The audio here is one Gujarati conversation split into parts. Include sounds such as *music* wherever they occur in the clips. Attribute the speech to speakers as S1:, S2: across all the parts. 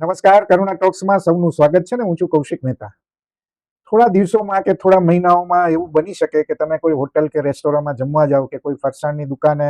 S1: નમસ્કાર, કરુણા ટોક્સમાં સૌનું સ્વાગત છે ને, હું છું કૌશિક મહેતા. થોડા દિવસોમાં કે થોડા મહિનાઓમાં એવું બની શકે કે તમે કોઈ હોટલ કે રેસ્ટોરન્ટમાં જમવા જાઓ કે કોઈ ફરસાણની દુકાને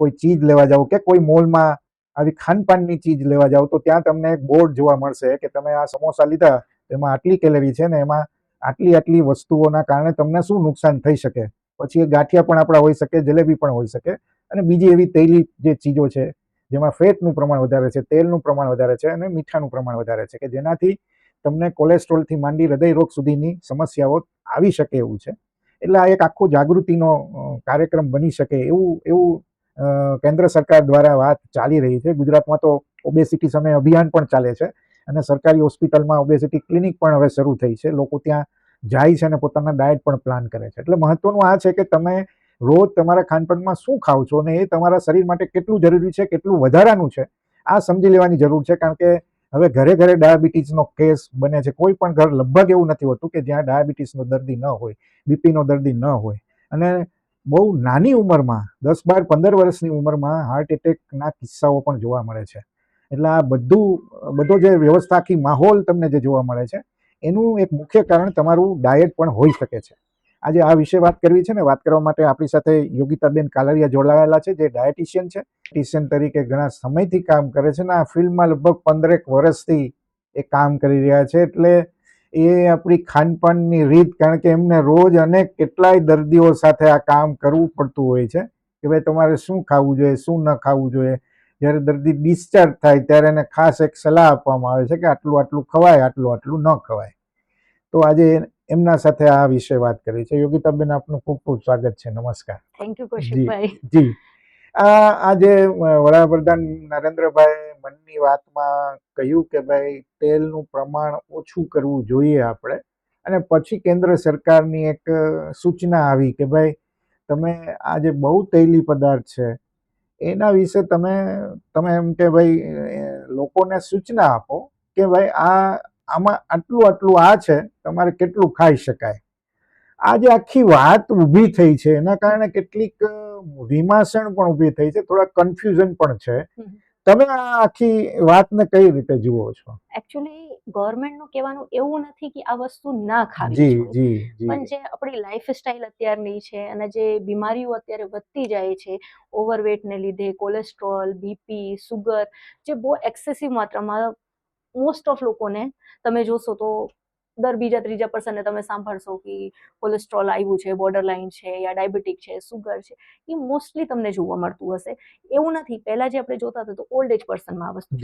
S1: કોઈ ચીજ લેવા જાઓ કે કોઈ મોલમાં આવી ખાનપાનની ચીજ લેવા જાઓ, તો ત્યાં તમને એક બોર્ડ જોવા મળશે કે તમે આ સમોસા લીધા એમાં આટલી કેલરી છે ને, એમાં આટલી આટલી વસ્તુઓના કારણે તમને શું નુકસાન થઈ શકે? પછી એ ગાંઠિયા પણ આપણા હોઈ શકે, જલેબી પણ હોઈ શકે અને બીજી એવી તૈલી જે ચીજો છે જેમાં ફેટનું પ્રમાણ વધારે છે, તેલનું પ્રમાણ વધારે છે અને મીઠાનું પ્રમાણ વધારે છે, કે જેનાથી તમને કોલેસ્ટ્રોલથી માંડી હૃદય રોગ સુધીની સમસ્યાઓ આવી શકે એવું છે. એટલે આ એક આખો જાગૃતિનો કાર્યક્રમ બની શકે એવું એવું કેન્દ્ર સરકાર દ્વારા વાત ચાલી રહી છે. ગુજરાતમાં તો ઓબેસિટી સામે અભિયાન પણ ચાલે છે અને સરકારી હોસ્પિટલમાં ઓબેસિટી ક્લિનિક પણ હવે શરૂ થઈ છે. લોકો ત્યાં જાય છે અને પોતાના ડાયટ પણ પ્લાન કરે છે. એટલે મહત્વનું આ છે કે તમે રોજ તમારા ખાનપાનમાં શું ખાવ છો અને એ તમારા શરીર માટે કેટલું જરૂરી છે, કેટલું વધારાનું છે, આ સમજી લેવાની જરૂર છે. કારણ કે હવે ઘરે ઘરે ડાયાબિટીસનો કેસ બને છે. કોઈ પણ ઘર લગભગ એવું નથી હોતું કે જ્યાં ડાયાબિટીસનો દર્દી ન હોય, બીપીનો દર્દી ન હોય. અને બહુ નાની ઉંમરમાં, દસ બાર પંદર વર્ષની ઉંમરમાં હાર્ટ એટેકના કિસ્સાઓ પણ જોવા મળે છે. એટલે આ બધું, બધો જે વ્યવસ્થા આખી માહોલ તમને જે જોવા મળે છે, એનું એક મુખ્ય કારણ તમારું ડાયટ પણ હોઈ શકે છે. આજે આ વિશે વાત કરવી છે ને, વાત કરવા માટે આપણી સાથે યોગિતાબેન કાલરિયા જોડાયેલા છે, જે ડાયટિશિયન છે. ડાયટિશિયન તરીકે ઘણા સમયથી કામ કરે છે ને, આ ફિલ્ડમાં લગભગ પંદરેક વર્ષથી એ કામ કરી રહ્યા છે. એટલે એ આપણી ખાનપાનની રીત, કારણ કે એમને રોજ અનેક કેટલાય દર્દીઓ સાથે આ કામ કરવું પડતું હોય છે કે ભાઈ તમારે શું ખાવું જોઈએ, શું ન ખાવું જોઈએ? જ્યારે દર્દી ડિસ્ચાર્જ થાય ત્યારે એને ખાસ એક સલાહ આપવામાં આવે છે કે આટલું આટલું ખવાય, આટલું આટલું ન ખવાય. તો આજે એમના સાથે આ વિશે વાત કરી છે. યોગિતાબેન આપનું ખૂબ ખૂબ સ્વાગત છે. નમસ્કાર.
S2: થેન્ક યુ કૌશિકભાઈ.
S1: જી. આ આજે વડાપ્રધાન નરેન્દ્રભાઈ મનની વાતમાં કહ્યું કે ભાઈ તેલનું પ્રમાણ ઓછું કરવું જોઈએ આપણે. અને પછી કેન્દ્ર સરકારની એક સૂચના આવી કે ભાઈ તમે આ જે બહુ તેલી પદાર્થ છે એના વિશે તમે તમે એમ કે ભાઈ લોકોને સૂચના આપો કે ભાઈ આ આમાં આટલું આટલું આ છે તમારે કેટલું ખાઈ શકાય. આ જે આખી વાત ઊભી થઈ છે એના કારણે કેટલીક અ, વિમાસણ પણ ઊભી થઈ છે થોડા કન્ફ્યુઝન પણ છે. તમે આ આખી વાતને કઈ રીતે જુઓ છો?
S2: એકચ્યુઅલી ગવર્મેન્ટનું કહેવાનું એવું નથી કે આ વસ્તુ ના ખાવી
S1: જી જી જી.
S2: પણ જે આપણી લાઈફ સ્ટાઈલ અત્યારની છે અને જે બીમારીઓ અત્યારે વધતી જાય છે ઓવરવેટને લીધે કોલેસ્ટ્રોલ બીપી સુગર જે બહુ એક્સેસિવ માત્રામાં મોસ્ટ ઓફ લોકોને તમે જોશો તો દર બીજા ત્રીજા પર્સનને તમે સાંભળશો કે કોલેસ્ટ્રોલ આવ્યું છે બોર્ડર લાઇન છે યા ડાયાબિટીક છે સુગર છે એ મોસ્ટલી તમને જોવા મળતું હશે. એવું નથી. પહેલા જે આપણે જોતા હતા તો ઓલ્ડ એજ પર્સનમાં આ વસ્તુ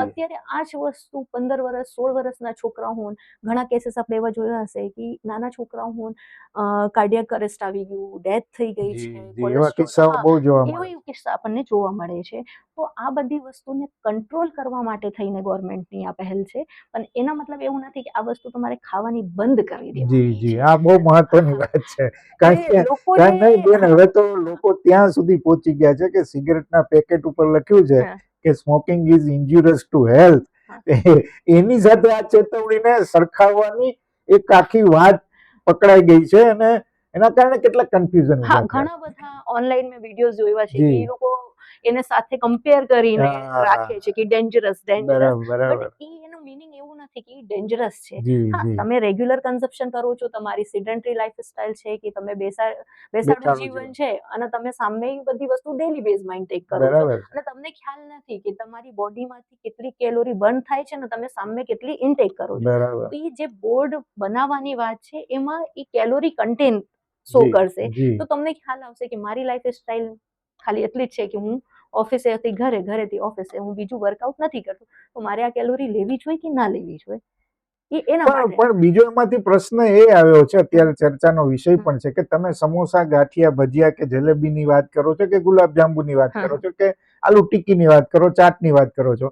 S2: અત્યારે આ જ વસ્તુ પંદર વર્ષ સોળ વર્ષના છોકરાઓ હોન ઘણા કેસીસ આપણે એવા જોયા હશે કે નાના છોકરાઓ હોન કાર્ડિયક અરેસ્ટ આવી ગયું ડેથ થઈ ગઈ છે
S1: એવા
S2: cholesterol-
S1: બહુ જોવા મળે
S2: એવા કિસ્સા આપણને જોવા મળે છે. તો આ બધી વસ્તુને કંટ્રોલ કરવા માટે થઈને ગવર્મેન્ટની આ પહેલ છે. પણ એના મતલબ એવું નથી કે આ વસ્તુ તમારે ખાવાની બંધ કરી
S1: જી જી આ બહુ મહત્વની વાત છે. કારણ કે કારણ બેન હવે તો લોકો ત્યાં સુધી પહોંચી ગયા છે કે સિગરેટના પેકેટ ઉપર લખ્યું છે કે smoking is injurious to health એની સાથે આ ચેતવણીને સરખાવવાની એક આખી વાત પકડાઈ ગઈ છે અને એના કારણે કેટલા કન્ફ્યુઝન
S2: હા ઘણા બધા ઓનલાઈન મેં વિડીયોઝ જોયા છે કે એ લોકો એને સાથે કમ્પેર કરીને રાખે છે કે ડેન્જરસ ડેન્જરસ
S1: બરાબર
S2: એનું મિનિંગ એવું નથી કે ડેન્જરસ છે. તમે રેગ્યુલર કન્ઝપ્શન કરો છો તમારી સિડન્ટરી લાઈફ સ્ટાઇલ છે કે તમે બેસા બેસાડું જીવન. છે અને તમે સામે બધી વસ્તુ ડેલી બેઝમાં ઇન્ટેક કરો છો. અને તમને ખ્યાલ નથી કે તમારી બોડીમાંથી કેટલી કેલોરી બર્ન થાય છે અને તમે સામે કેટલી ઇન્ટેક કરો છો. તો એ જે બોર્ડ બનાવવાની વાત છે એમાં એ કેલોરી કન્ટેન શો કરશે. તો તમને ખ્યાલ આવશે કે મારી લાઈફ સ્ટાઇલ ખાલી એટલી જ છે કે હું ઓફિસેથી ઘરે ઘરેથી ઓફિસે હું બીજું વર્કઆઉટ નથી કરતો. તો મારે આ કેલોરી લેવી જોઈએ કે ના લેવી જોઈએ એના
S1: પણ બીજો એમાંથી પ્રશ્ન એ આવ્યો છે અત્યારે ચર્ચાનો વિષય પણ છે કે તમે સમોસા ગાંઠિયા ભજીયા કે જલેબીની વાત કરો છો કે ગુલાબજાંબુની વાત કરો છો કે આલુ ટિક્કીની વાત કરો ચાટની વાત કરો છો?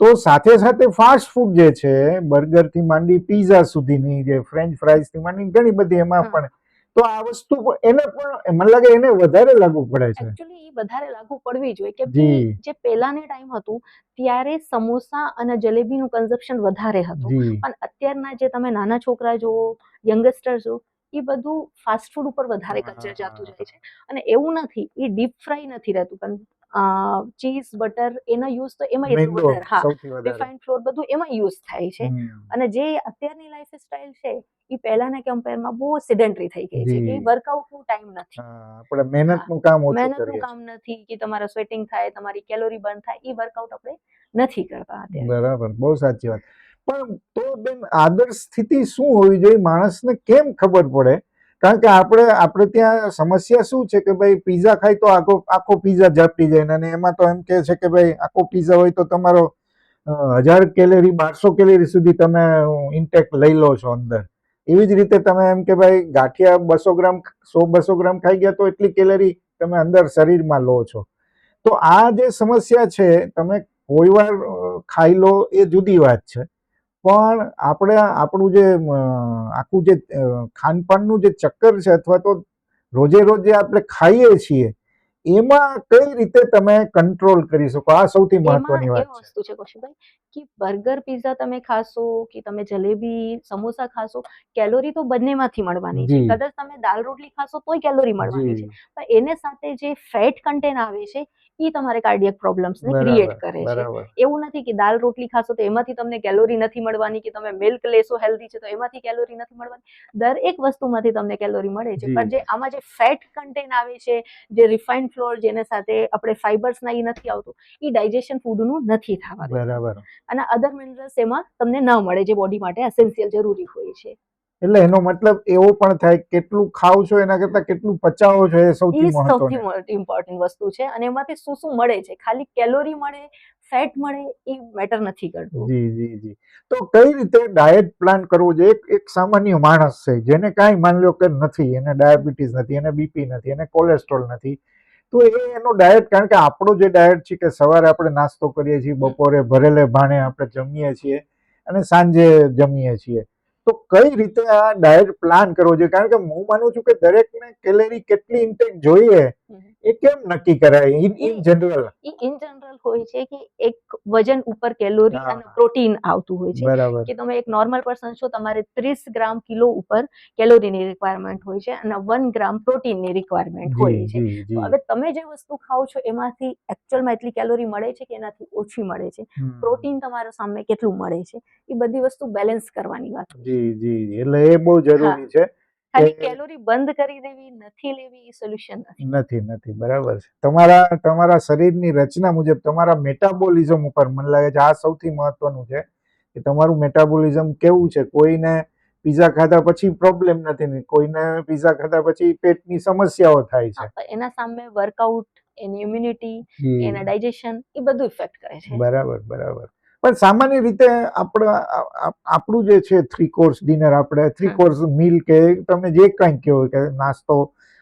S1: તો સાથે સાથે ફાસ્ટ ફૂડ જે છે બર્ગરથી માંડી પીઝા સુધીની જે ફ્રેન્ચ ફ્રાઈઝથી માંડી ઘણી બધી એમાં પણ તો આ વસ્તુ એને પણ મને લાગે એને વધારે લાગુ પડે છે.
S2: એકચ્યુઅલી એ વધારે લાગુ પડવી જોઈએ કે જે. પહેલાને ટાઈમ હતું ત્યારે સમોસા અને જલેબીનું કન્ઝપ્શન વધારે હતું. પણ અત્યારના જે તમે નાના છોકરા જુઓ યંગસ્ટર જુઓ એ બધું ફાસ્ટ ફૂડ ઉપર વધારે
S1: કચર.
S2: જતું જાય છે. અને એવું નથી એ ડીપ ફ્રાય નથી રહેતું. પણ ચીઝ બટર એના યુઝ તો એમાં એટલું વધારે હા રિફાઇન્ડ ફ્લોર બધું એમાં યુઝ થાય છે. અને જે અત્યારની લાઈફ સ્ટાઇલ છે એ પહેલાના કમ્પેરમાં બહુ સિડેન્ટરી થઈ ગઈ છે. કે
S1: વર્કઆઉટ
S2: વર્કઆઉટનું ટાઈમ નથી.
S1: આપણે મહેનતનું કામ ઓછું
S2: મહેનતનું કામ નથી કે તમારા સ્વેટિંગ થાય તમારી કેલોરી બર્ન થાય એ વર્કઆઉટ આપણે નથી કરતા
S1: બરાબર બહુ સાચી વાત. પણ તો બેન આદર્શ સ્થિતિ શું હોવી જોઈએ? માણસને કેમ ખબર પડે? કારણ કે આપણે આપણે ત્યાં સમસ્યા શું છે કે ભાઈ પીઝા ખાય તો આખો આખો પીઝા ઝાપટી જાય અને એમાં તો એમ કે છે કે ભાઈ આખો પીઝા હોય તો તમારો હજાર કેલેરી બારસો કેલેરી સુધી તમે ઇન્ટેક લઈ લો છો અંદર. એવી જ રીતે તમે એમ કે ભાઈ ગાંઠિયા બસો ગ્રામ, સો બસો ગ્રામ ખાઈ ગયા તો એટલી કેલેરી તમે અંદર શરીરમાં લો છો. તો આ જે સમસ્યા છે, તમે કોઈ વાર ખાઈ લો એ જુદી વાત છે. પણ આપણે આપણું જે આખું જે ખાનપાનનું જે ચક્કર છે અથવા તો રોજે રોજ જે આપણે ખાઈએ છીએ એમાં કઈ રીતે તમે કંટ્રોલ કરી શકો? આ સૌથી મહત્વની વાત છે.
S2: વસ્તુ છે કૌશિકભાઈ કે બર્ગર પિઝા તમે ખાશો કે તમે જલેબી સમોસા ખાશો કેલોરી તો બંનેમાંથી મળવાની છે. કદાચ તમે દાલ રોટલી ખાશો તોય કેલોરી મળવાની છે. પણ એને સાથે જે ફેટ કન્ટેન્ટ આવે છે એ તમારે કાર્ડિયક પ્રોબ્લેમ્સને ક્રિએટ કરે છે. એવું નથી કે દાલ રોટલી ખાશો તો એમાંથી તમને કેલોરી નથી મળવાની કે તમે મિલ્ક લેશો હેલ્ધી છે તો એમાંથી કેલોરી નથી મળવાની. દરેક વસ્તુમાંથી તમને કેલોરી મળે છે. પણ જે આમાં જે ફેટ કન્ટેન આવે છે જે રિફાઇન્ડ ફ્લોર જેને સાથે આપણે ફાઈબર્સ ના એ નથી આવતું એ ડાયજેશન ફૂડનું નથી થવા
S1: બરાબર.
S2: અને અધર મિનરલ્સ એમાં તમને ન મળે જે બોડી માટે એસેન્શિયલ જરૂરી હોય છે.
S1: એટલે એનો મતલબ એવો પણ થાય કેટલું ખાવ છો એના કરતા કેટલું પચાવો છો એ સૌથી
S2: સૌથી ઇમ્પોર્ટન્ટ વસ્તુ છે અને એમાંથી શું શું મળે છે? ખાલી કેલોરી મળે ફેટ મળે એ મેટર નથી કરતું.
S1: જી જી જી. તો કઈ રીતે ડાયટ પ્લાન કરવું જોઈએ? એક એક સામાન્ય માણસ છે જેને કાંઈ માન લો કે નથી એને ડાયાબિટીસ નથી એને બીપી નથી એને કોલેસ્ટ્રોલ નથી તો એ એનો ડાયટ કારણ કે આપણો જે ડાયટ છે કે સવારે આપણે નાસ્તો કરીએ છીએ બપોરે ભરેલે ભાણે આપણે જમીએ છીએ અને સાંજે જમીએ છીએ તો કઈ રીતે આ ડાયટ પ્લાન કરવો જોઈએ કારણ કે હું માનું છું કે દરેકને કેલેરી કેટલી ઇન્ટેક જોઈએ. એ કેમ નક્કી કરાય? In in general.
S2: In general હોય છે કે એક વજન ઉપર કેલોરી અને પ્રોટીન આવતું હોય છે. કે તમે એક નોર્મલ પર્સન છો તમારે ત્રીસ ગ્રામ કિલો ઉપર કેલોરીની રિક્વાયરમેન્ટ હોય છે અને વન ગ્રામ પ્રોટીનની રિક્વાયરમેન્ટ હોય છે. તો હવે તમે જે વસ્તુ ખાઓ છો એમાંથી એકચ્યુઅલમાં એટલી કેલોરી મળે છે કે એનાથી ઓછી મળે છે? પ્રોટીન તમારો સામે કેટલું મળે છે? એ બધી વસ્તુ બેલેન્સ કરવાની વાત
S1: જી જી એટલે એ બહુ જરૂરી છે.
S2: ખાલી કેલોરી બંધ કરી દેવી નથી લેવી એ સોલ્યુશન નથી.
S1: નથી નથી બરાબર છે. તમારા તમારા શરીરની રચના મુજબ તમારા મેટાબોલિઝમ ઉપર મને લાગે છે આ સૌથી મહત્વનું છે કે તમારું મેટાબોલિઝમ કેવું છે? કોઈને પીઝા ખાધા પછી પ્રોબ્લેમ નથી કોઈને પીઝા ખાધા પછી પેટની સમસ્યાઓ થાય છે.
S2: એના સામે વર્કઆઉટ એની ઇમ્યુનિટી એના ડાયજેશન એ બધું ઇફેક્ટ કરે છે.
S1: બરાબર બરાબર. પણ સામાન્ય રીતે આપણા આપણું જે છે થ્રી કોર્સ ડિનર આપણે થ્રી કોર્સ મીલ કે તમે જે કંઈ કહો કે નાસ્તો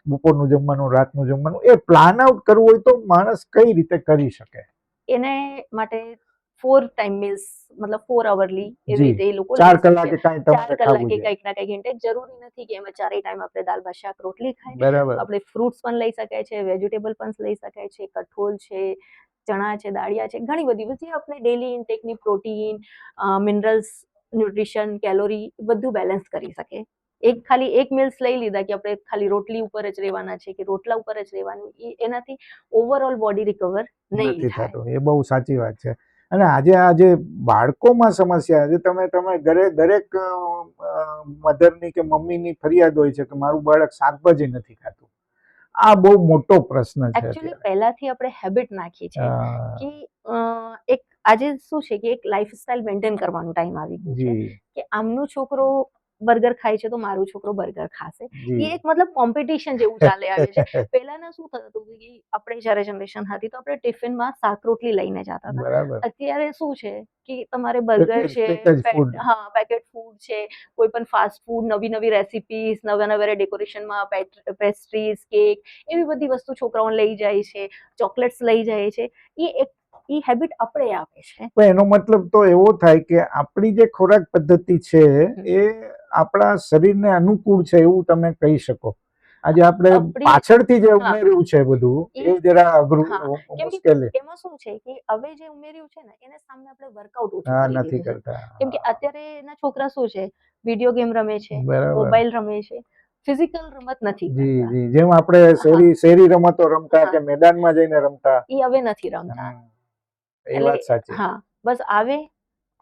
S1: બપોરનું જમવાનું રાતનું જમવાનું એ પ્લાન આઉટ કરવું હોય તો માણસ કઈ રીતે કરી શકે?
S2: એને માટે ફોર ટાઈમ મીલ્સ મતલબ ફોર અવરલી એવી રીતે એ લોકો
S1: ચાર કલાકે કાંઈ
S2: ચાર કલાકે કંઈક ના કંઈક ઘંટે જરૂરી નથી કે એમાં ચારેય ટાઈમ આપણે દાલ ભાત શાક રોટલી ખાય આપણે ફ્રૂટ્સ પણ લઈ શકાય છે વેજીટેબલ પણ લઈ શકાય છે કઠોળ છે ચણા છે દાળિયા છે ઘણી બધી બધી. આપણે ડેલી ઇન્ટેકની પ્રોટીન મિનરલ્સ ન્યુટ્રિશન કેલોરી બધું બેલેન્સ કરી શકે એક ખાલી એક મિલ્સ લઈ લીધા કે આપણે ખાલી રોટલી ઉપર જ રહેવાના છે કે રોટલા ઉપર જ રહેવાનું એનાથી ઓવરઓલ બોડી રિકવર નહીં થાય.
S1: એ બહુ સાચી વાત છે. અને આજે આજે બાળકોમાં સમસ્યા આજે તમે તમે ઘરે દરેક મધરની કે મમ્મીની ફરિયાદ હોય છે કે મારું બાળક શાકભાજી નથી ખાતું. આ બહુ મોટો પ્રશ્ન છે
S2: એકચ્યુઅલી પહેલાથી આપણે હેબિટ નાખી છે કે એક આજે શું છે કે એક લાઈફસ્ટાઈલ મેન્ટેન કરવાનો ટાઈમ આવી ગયો છે કે આમનો છોકરો બર્ગર ખાય છે તો મારો છોકરો બર્ગર ખાશે. એ એક મતલબ કોમ્પિટિશન જેવું ચાલે આવે છે. *laughs* પહેલાના શું થતું હતું કે આપણે જ્યારે જનરેશન હતી તો આપણે ટિફિનમાં શાક રોટલી લઈને જતા હતા. અત્યારે શું છે કે તમારે બર્ગર છે. હા પેકેટ ફૂડ છે કોઈ પણ ફાસ્ટ ફૂડ નવી નવી રેસિપીસ નવા નવા ડેકોરેશનમાં પેસ્ટ્રીઝ કેક એવી બધી વસ્તુ છોકરાઓને લઈ જાય છે ચોકલેટ્સ લઈ જાય છે. એ એક એ હેબિટ આપણે આપે છે.
S1: એનો મતલબ તો એવો થાય કે આપણી જે ખોરાક પદ્ધતિ છે એ આપણા શરીરને અનુકૂળ છે એવું તમે કહી શકો. આજે આપણે પાછળથી જે ઉમેર્યું છે બધું એ જરા અઘરું મુશ્કેલી
S2: એમાં શું છે કે હવે જે ઉમેર્યું છે ને એને સામે આપણે વર્કઆઉટ
S1: હા નથી કરતા.
S2: કેમ કે અત્યારે એના છોકરા શું છે વીડિયો ગેમ રમે છે મોબાઈલ રમે છે ફિઝિકલ રમત નથી
S1: જી જી. જેમ આપણે શેરી શેરી રમતો રમતા કે મેદાનમાં જઈને રમતા.
S2: એ હવે નથી રમતા.
S1: એ વાત સાચી.
S2: હા બસ આવે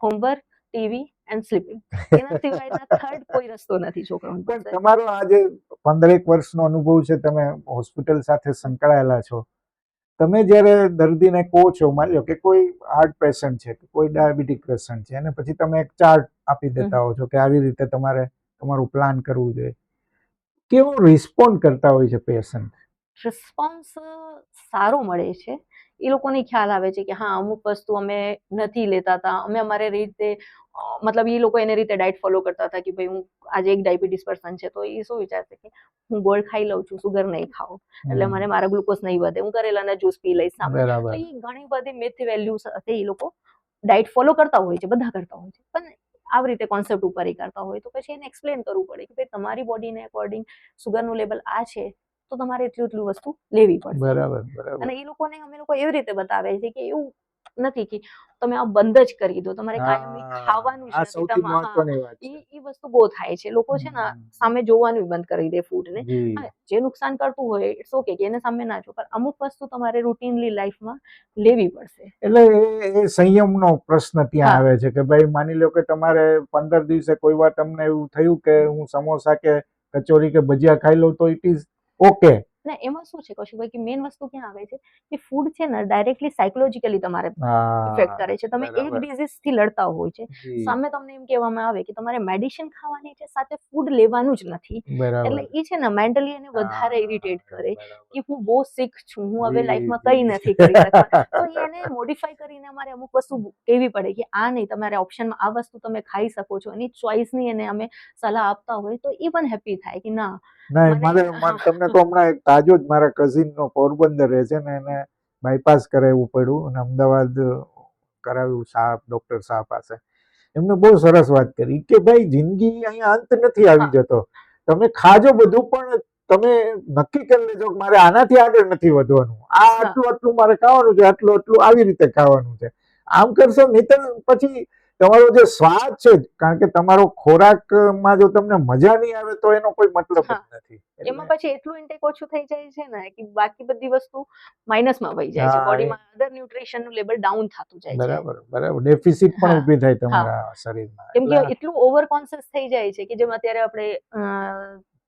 S2: હોમવર્ક ટીવી એન્ડ સ્લીપિંગ એના સિવાયના થર્ડ *laughs* કોઈ રસ્તો નથી છોકરાઓ
S1: પણ તમારો આ જે પંદરેક વર્ષનો અનુભવ છે તમે હોસ્પિટલ સાથે સંકળાયેલા છો. તમે જ્યારે દર્દીને કહો છો માની લો કે કોઈ હાર્ટ પેશન્ટ છે કે કોઈ ડાયાબિટીક પેશન્ટ છે અને પછી તમે એક ચાર્ટ આપી દેતા હો છો કે આવી રીતે તમારે તમારું પ્લાન કરવું જોઈએ. કેવો રિસ્પોન્ડ કરતા હોય છે પેશન્ટ
S2: રિસ્પોન્સ સારો મળે છે. એ લોકોને ખ્યાલ આવે છે કે હા અમુક વસ્તુ અમે નથી લેતા હતા. અમે અમારે રીતે મતલબ એ લોકો એને રીતે ડાયટ ફોલો કરતા હતા કે ભાઈ હું આજે એક ડાયાબિટીસ પર્સન છે. તો એ શું વિચારશે કે હું ગોળ ખાઈ લઉં છું સુગર નહીં ખાઉં. એટલે મને મારા ગ્લુકોઝ નહીં વધે. હું કરેલાના જ્યુસ પી લઈશ સામે તો એ ઘણી બધી મિથ વેલ્યુ સાથે એ લોકો ડાયટ ફોલો કરતા હોય છે બધા કરતા હોય છે. પણ આવી રીતે કોન્સેપ્ટ ઉપર એ કરતા હોય. તો પછી એને એક્સપ્લેન કરવું પડે કે ભાઈ તમારી બોડીને અકોર્ડિંગ સુગરનું લેવલ આ છે. તો તમારે એટલું એટલું વસ્તુ લેવી પડશે.
S1: બરાબર બરાબર.
S2: અને એ લોકોને અમે લોકો એવી રીતે બતાવે છે કે એવું નથી કે તમે આ બંધ જ કરી દો તમારે કાયમી ખાવાનું છે
S1: સૌથી મહત્વની વાત
S2: એ
S1: છે.
S2: એ વસ્તુ બહુ થાય છે. લોકો છે ને સામે જોવાનું બંધ કરી દે
S1: ફૂડ
S2: ને. જે. નુકસાન કરતું હોય ઇટ્સ ઓકે કે એને સામે ના જો પણ અમુક વસ્તુ તમારે રૂટીનલી લાઈફમાં લેવી પડશે.
S1: એટલે એ સંયમનો પ્રશ્ન ત્યાં આવે છે કે ભાઈ માની લો કે તમારે પંદર દિવસે કોઈ વાર તમને એવું થયું કે હું સમોસા કે કચોરી કે ભજીયા ખાઈ લઉં તો ઇટ ઇઝ ઓકે
S2: અને એમાં શું છે કૌશિકભાઈ કે મેઇન વસ્તુ ક્યાં આવે છે કે ફૂડ છે ને ડાયરેક્ટલી સાયકોલોજીકલી તમારે ઇફેક્ટ કરે છે. તમે એક. ડિઝીઝથી લડતા હોય છે. સામે તમને એમ કહેવામાં આવે કે તમારે મેડિસિન ખાવાની છે સાથે ફૂડ લેવાનું જ નથી. એટલે એ છે ને મેન્ટલી એને વધારે ઇરિટેટ કરે કે હું બહુ સિક છું હું હવે લાઈફમાં
S1: કઈ
S2: કંઈ નથી કરી શકતા. તો *laughs* એને મોડિફાઈ કરીને અમારે અમુક વસ્તુ કહેવી પડે કે આ નહીં તમારે ઓપ્શનમાં આ વસ્તુ તમે ખાઈ શકો છો એની ચોઇસની એને અમે સલાહ આપતા હોય તો એ પણ હેપી થાય કે ના
S1: ના મારે તમને તો હમણાં એક તાજો જ મારા કઝિન નો પોરબંદર રહે છે ને એને બાયપાસ કરાવવું પડ્યું અને અમદાવાદ કરાવ્યું સાહેબ ડોક્ટર શાહ પાસે. એમને બહુ સરસ વાત કરી કે ભાઈ જિંદગી અહીંયા અંત નથી આવી જતો. તમે ખાજો બધું પણ તમે નક્કી કરી લેજો કે મારે આનાથી આગળ નથી વધવાનું. આ આટલું આટલું મારે ખાવાનું છે આટલું આટલું આવી રીતે ખાવાનું છે. આમ કરશો નહીં પછી તમારો જે સ્વાદ છે કારણ કે તમારો ખોરાકમાં જો તમને મજા નહીં આવે તો એનો કોઈ મતલબ નથી.
S2: એમાં પછી એટલું ઇન્ટેક ઓછું થઈ જાય છે ને કે બાકી બધી વસ્તુ માઇનસમાં વહી જાય છે. બોડીમાં અધર ન્યુટ્રિશનનું લેવલ ડાઉન થતું જાય છે.
S1: બરાબર બરાબર. ડેફિસિટ પણ ઊભી થાય તમારા શરીરમાં.
S2: કેમ કે
S1: એટલું
S2: ઓવર કોન્શિયસ થઈ જાય છે કે જેમ અત્યારે આપણે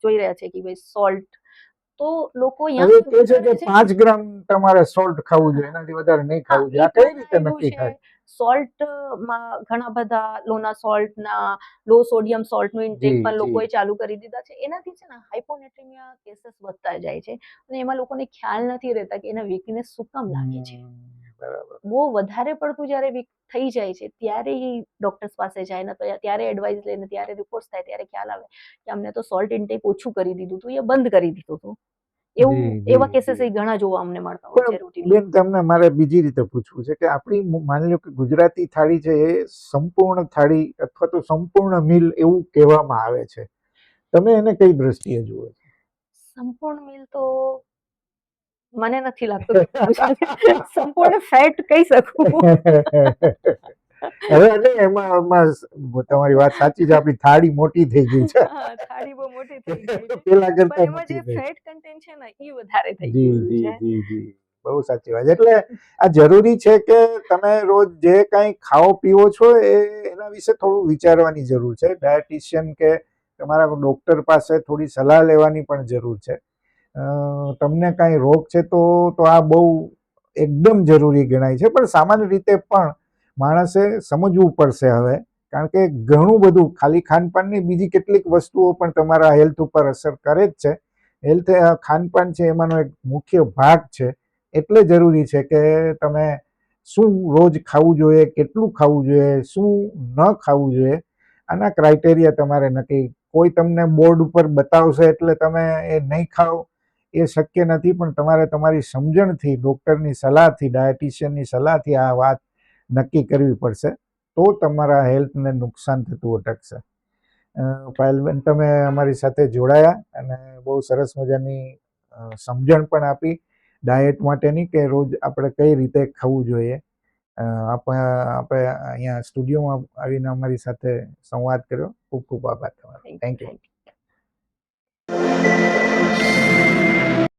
S2: જોઈ રહ્યા છે કે ભાઈ સોલ્ટ તો લોકો
S1: હવે કે છે. ગ્રામ તમારે સોલ્ટ ખાવું જોઈએ એનાથી વધારે નહીં ખાવું જોઈએ. આ કઈ રીતે નક્કી થાય?
S2: સોલ્ટમાં ઘણા બધા લોના સોલ્ટ ના લો સોડિયમ સોલ્ટનું ઇન્ટેક પણ લોકોએ ચાલુ કરી દીધા છે. એનાથી છે ને હાઇપોનેટ્રીમિયા કેસીસ વધતા જાય છે અને એમાં લોકોને ખ્યાલ નથી રહેતા કે એના વીકનેસ શું કામ લાગે છે. બહુ વધારે પડતું જ્યારે વીક થઈ જાય છે ત્યારે એ ડોક્ટર્સ પાસે જાય ને તો ત્યારે એડવાઇસ લઈને ત્યારે રિપોર્ટ થાય ત્યારે ખ્યાલ આવે કે અમને તો સોલ્ટ ઇન્ટેક ઓછું કરી દીધું હતું એ બંધ કરી દીધું હતું એવું એવા કેસીસ ઘણા જોવા અમને મળતા હોય છે
S1: બેન તમને મારે બીજી રીતે પૂછવું છે કે આપણી માની લો કે ગુજરાતી થાળી છે એ સંપૂર્ણ થાળી અથવા તો સંપૂર્ણ મિલ એવું કહેવામાં આવે છે. તમે એને કઈ દ્રષ્ટિએ જુઓ છો?
S2: સંપૂર્ણ મિલ તો મને નથી લાગતું *laughs* સંપૂર્ણ ફેટ કહી શકું. *laughs*
S1: હવે અને એમાં એમાં તમારી વાત સાચી છે આપણી થાળી મોટી થઈ ગઈ છે.
S2: થાળી બહુ મોટી થઈ ગઈ છે. *laughs*
S1: પેલા કરતા
S2: એમાં જે ફેટ કન્ટેન્ટ છે ને એ વધારે થઈ ગયું
S1: જી જી જી. બહુ સાચી વાત એટલે આ જરૂરી છે કે તમે રોજ જે કાંઈ ખાઓ પીવો છો એ એના વિશે થોડું વિચારવાની જરૂર છે. ડાયટિશિયન કે તમારા ડોક્ટર પાસે થોડી સલાહ લેવાની પણ જરૂર છે. તમને કાંઈ રોગ છે તો તો આ બહુ એકદમ જરૂરી ગણાય છે. પણ સામાન્ય રીતે પણ માણસે સમજવું પડશે હવે, કારણ કે ઘણું બધું ખાલી ખાનપાનની બીજી કેટલીક વસ્તુઓ પણ તમારા હેલ્થ ઉપર અસર કરે જ છે. હેલ્થ ખાનપાન છે એમાંનો એક મુખ્ય ભાગ છે. એટલે જરૂરી છે કે તમે શું રોજ ખાવું જોઈએ, કેટલું ખાવું જોઈએ, શું ન ખાવું જોઈએ, આના ક્રાઇટેરિયા તમારે નક્કી. કોઈ તમને બોર્ડ ઉપર બતાવશે એટલે તમે એ નહીં ખાઓ, એ શક્ય નથી, પણ તમારે તમારી સમજણથી, ડૉક્ટરની સલાહથી, ડાયટિશિયનની સલાહથી આ વાત નક્કી કરવી પડશે તો તમારા હેલ્થને નુકસાન થતું અટકશે. પાયલબેન તમે અમારી સાથે જોડાયા અને બહુ સરસ મજાની સમજણ પણ આપી ડાયટ માટેની કે રોજ આપણે કઈ રીતે ખાવું જોઈએ. આપણે આપણે અહીંયા સ્ટુડિયોમાં આવીને અમારી સાથે સંવાદ કર્યો. ખૂબ ખૂબ આભાર તમારો. Thank you